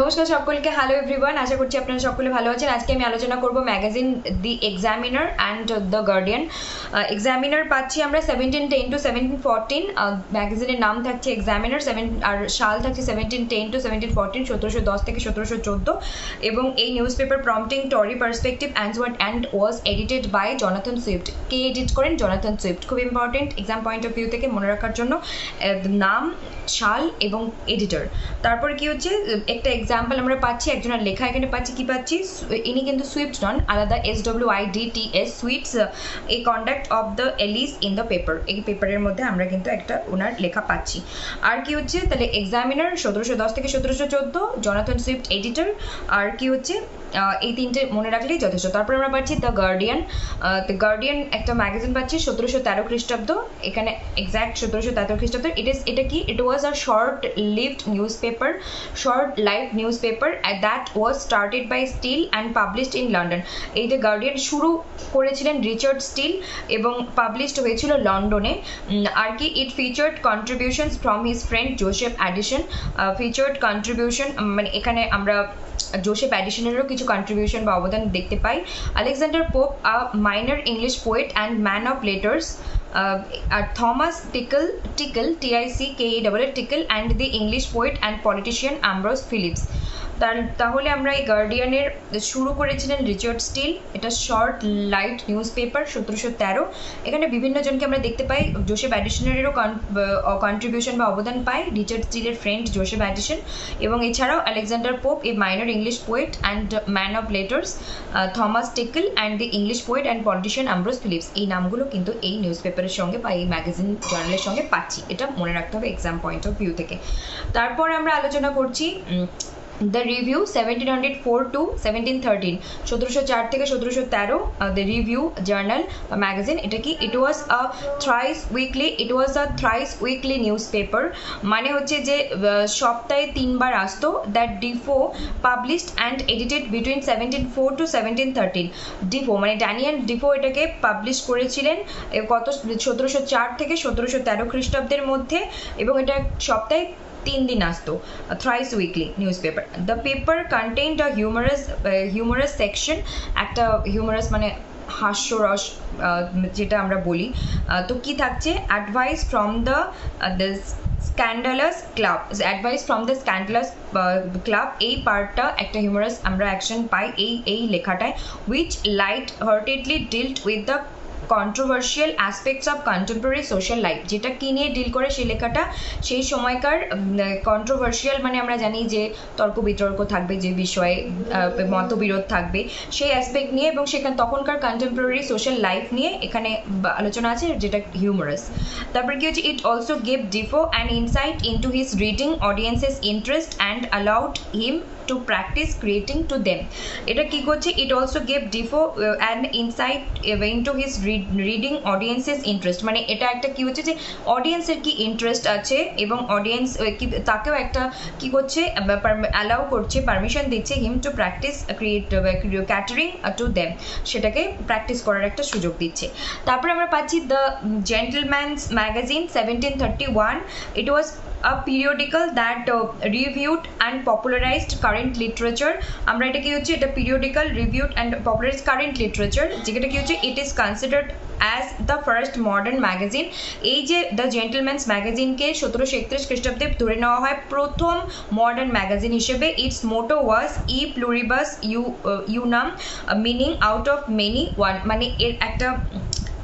নমস্কার সকলকে hello everyone আশা করছি আপনারা সকলে ভালো আছেন। আজকে আমি আলোচনা করব magazine the Examiner and the Guardian Examiner পাচ্ছি আমরা seventeen ten to seventeen fourteen ম্যাগাজিনের নাম থাকছে এক্সামিনার সেভেন আর সাল থাকছে seventeen ten to seventeen fourteen সতেরোশো দশ থেকে সতেরোশো চোদ্দ। এবং এই newspaper prompting Tory perspective answered and was edited by Jonathan Swift K edit করেন? জনাথন সুইফট খুব important exam point of view থেকে মনে রাখার জন্য নাম, সাল এবং এডিটর তারপর কি হচ্ছে? একটা এক্সাম্পল আমরা পাচ্ছি, একজনের লেখা এখানে পাচ্ছি, কি পাচ্ছি? ইনি কিন্তু সুইফট নন, আলাদা S W I D T S Swift's এই conduct of the allies in the paper এই পেপারের মধ্যে আমরা কিন্তু একটা ওনার লেখা পাচ্ছি। আর কি হচ্ছে? তাহলে এক্সামিনার সতেরোশো দশ থেকে সতেরোশো চোদ্দ জনাথন সুইফট এডিটর আর কি হচ্ছে? এই তিনটে মনে রাখলেই যথেষ্ট। তারপর আমরা পাচ্ছি দ্য গার্ডিয়ান দ্য গার্ডিয়ান একটা ম্যাগাজিন পাচ্ছি, সতেরোশো তেরো খ্রিস্টাব্দ। এখানে এক্স্যাক্ট সতেরোশো তেরো খ্রিস্টাব্দ। ইট ইস এটা কি? It was a short lived newspaper short live newspaper that was started by Steele and published in London এই দ্য গার্ডিয়ান শুরু করেছিলেন রিচার্ড স্টিল এবং পাবলিশড হয়েছিল লন্ডনে আর কি it featured contributions from his friend Joseph Addison featured contribution মানে এখানে আমরা জোসেফ অ্যাডিশনেরও কিছু কন্ট্রিবিউশন বা অবদান দেখতে পাই। Alexander Pope a minor English poet and man of letters uh, are Thomas Tickle, Tickle, T-I-C-K-E-W, Tickle, and the English poet and politician Ambrose Phillips. তাহলে আমরা এই গার্ডিয়ানের শুরু করেছিলেন রিচার্ড স্টিল এটা শর্ট লাইট নিউজ পেপার সতেরোশো তেরো। এখানে বিভিন্ন জনকে আমরা দেখতে পাই। জোসেফ অ্যাডিশনারেরও কন্ট্রিবিউশন বা অবদান পাই রিচার্ড স্টিলের ফ্রেন্ড জোসেফ অ্যাডিশন এবং এছাড়াও Alexander Pope a minor English poet and man of letters Thomas Tickell and the English poet and politician Ambrose Philips এই নামগুলো কিন্তু এই নিউজ পেপারের সঙ্গে বা এই ম্যাগাজিন জার্নালের সঙ্গে পাচ্ছি। এটা মনে রাখতে হবে এক্সাম পয়েন্ট অফ ভিউ থেকে। তারপর আমরা আলোচনা করছি the Review seventeen hundred four to seventeen thirteen সতেরোশো চার থেকে সতেরোশো তেরো দ্য রিভিউ জার্নাল ম্যাগাজিন এটা কি? It was a thrice weekly it was a thrice weekly newspaper মানে হচ্ছে যে সপ্তাহে তিনবার আসতো that Defoe published and edited between seventeen four to seventeen thirteen Defoe মানে ড্যানিয়াল ডিফো এটাকে পাবলিশ করেছিলেন কত? সতেরোশো চার থেকে সতেরোশো তেরো খ্রিস্টাব্দের মধ্যে, এবং এটা সপ্তাহে তিন দিন আসতো thrice weekly newspaper the paper content a humorous humorous section একটা হিউমারাস মানে হাস্যরস যেটা আমরা বলি। তো কি থাকছে? Advice from the scandalous club advice from the scandalous club এই পার্টটা একটা হিউমারাস আমরা অ্যাকশন পাই এই এই লেখাটায় which light heartedly dealt with the controversial aspects of contemporary social life যেটা কি নিয়ে ডিল করে সেই লেখাটা, সেই সময়কার কন্ট্রোভার্সিয়াল মানে আমরা জানি যে তর্ক বিতর্ক থাকবে, যে বিষয়ে মতবিরোধ থাকবে, সেই অ্যাসপেক্ট নিয়ে এবং সেখানে, তখনকার কন্টেম্পোরারি সোশ্যাল লাইফ নিয়ে এখানে আলোচনা আছে, যেটা হিউমারাস তারপর কি হচ্ছে it also gave Defoe and insight into his reading audiences interest and allowed him to practise creating to them এটা কি করছে? It also gave Defoe an insight into his reading audiences interest মানে এটা একটা কি হচ্ছে যে অডিয়েন্সের কি ইন্টারেস্ট আছে এবং অডিয়েন্স কি, তাকেও একটা কি করছে অ্যালাউ করছে পারমিশন দিচ্ছে him to practise create catering to them সেটাকে প্র্যাকটিস করার একটা সুযোগ দিচ্ছে। তারপরে আমরা পাচ্ছি the Gentleman's Magazine seventeen thirty one it was a periodical that uh, reviewed and popularized current literature আমরা এটা কি হচ্ছে এটা periodical reviewed and popularized current literature যেটা কি হচ্ছে it is considered as the first modern magazine এই যে দ্য জেন্টলম্যানস ম্যাগাজিনকে সতেরোশো একত্রিশ খ্রিস্টাব্দে ধরে নেওয়া হয় প্রথম মডার্ন ম্যাগাজিন হিসেবে its motto was e pluribus u unum meaning out of many one মানে এর একটা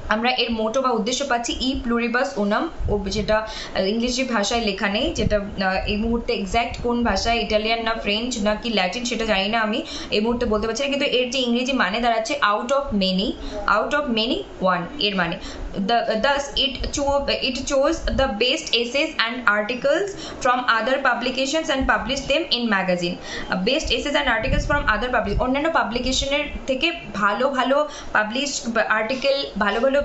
আমরা এর মোটো বা উদ্দেশ্য পাচ্ছি ই প্লুরিবাস ওনাম ও যেটা ইংরেজি ভাষায় লেখা নেই যেটা এই মুহূর্তে এক্স্যাক্ট কোন ভাষায় ইটালিয়ান না ফ্রেঞ্চ না কি ল্যাটিন সেটা জানি না আমি এই মুহূর্তে বলতে পারছি না কিন্তু এর যে ইংরেজি মানে দাঁড়াচ্ছে out of many out of many ওয়ানের মানে। Thus it cho- it chose the best essays and articles from other publications published them in magazine. Uh, best essays and articles from other public অন্যান্য পাবলিকেশনের থেকে ভালো ভালো publish article ভালো ভালো হলো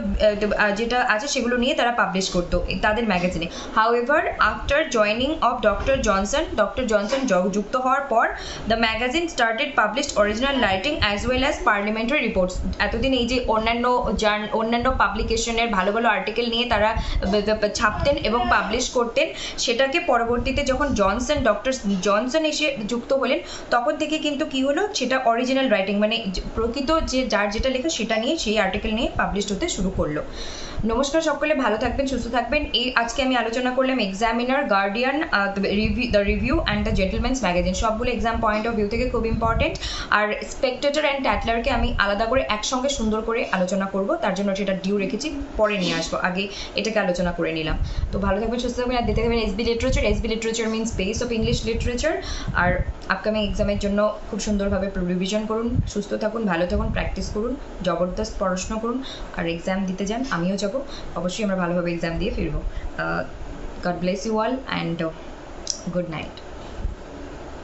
যেটা আছে সেগুলো নিয়ে তারা পাবলিশ করতো তাদের ম্যাগাজিনে however after joining of Doctor Johnson Doctor Johnson যুক্ত হওয়ার পর the magazine started published original writing as well as parliamentary reports এতদিন এই যে অন্যান্য অন্যান্য পাবলিকেশনের ভালো ভালো আর্টিকেল নিয়ে তারা ছাপতেন এবং পাবলিশ করতেন, সেটাকে পরবর্তীতে যখন জনসন ডক্টর জনসন এসে যুক্ত হলেন, তখন থেকে কিন্তু কি হলো? সেটা অরিজিনাল রাইটিং মানে প্রকৃত যে, যার যেটা লেখা সেটা নিয়ে সেই আর্টিকেল নিয়ে পাবলিশ হতে শুরু করল। নমস্কার সকলে, ভালো থাকবেন, সুস্থ থাকবেন। এই আজকে আমি আলোচনা করলাম Examiner Guardian the Review and the Gentleman's Magazine সবগুলো এক্সাম পয়েন্ট অফ ভিউ থেকে খুব ইম্পর্টেন্ট আর স্পেকটেটর অ্যান্ড ট্যাটলারকে আমি আলাদা করে একসঙ্গে সুন্দর করে আলোচনা করব। তার জন্য সেটা ডিউ রেখেছি, পরে নিয়ে আসব। আগে এটাকে আলোচনা করে নিলাম। তো ভালো থাকবেন, সুস্থ থাকবেন, আর দেখতে থাকবেন SB literature SB literature means base of English literature R upcoming এক্সামের জন্য খুব সুন্দরভাবে রিভিশন করুন, সুস্থ থাকুন, ভালো থাকুন প্র্যাকটিস করুন, জবরদস্ত পড়াশোনা করুন। আর এক্সাম দিতে যান, আমিও যাব অবশ্যই আমরা ভালোভাবে এক্সাম দিয়ে ফিরবো God bless you all and good night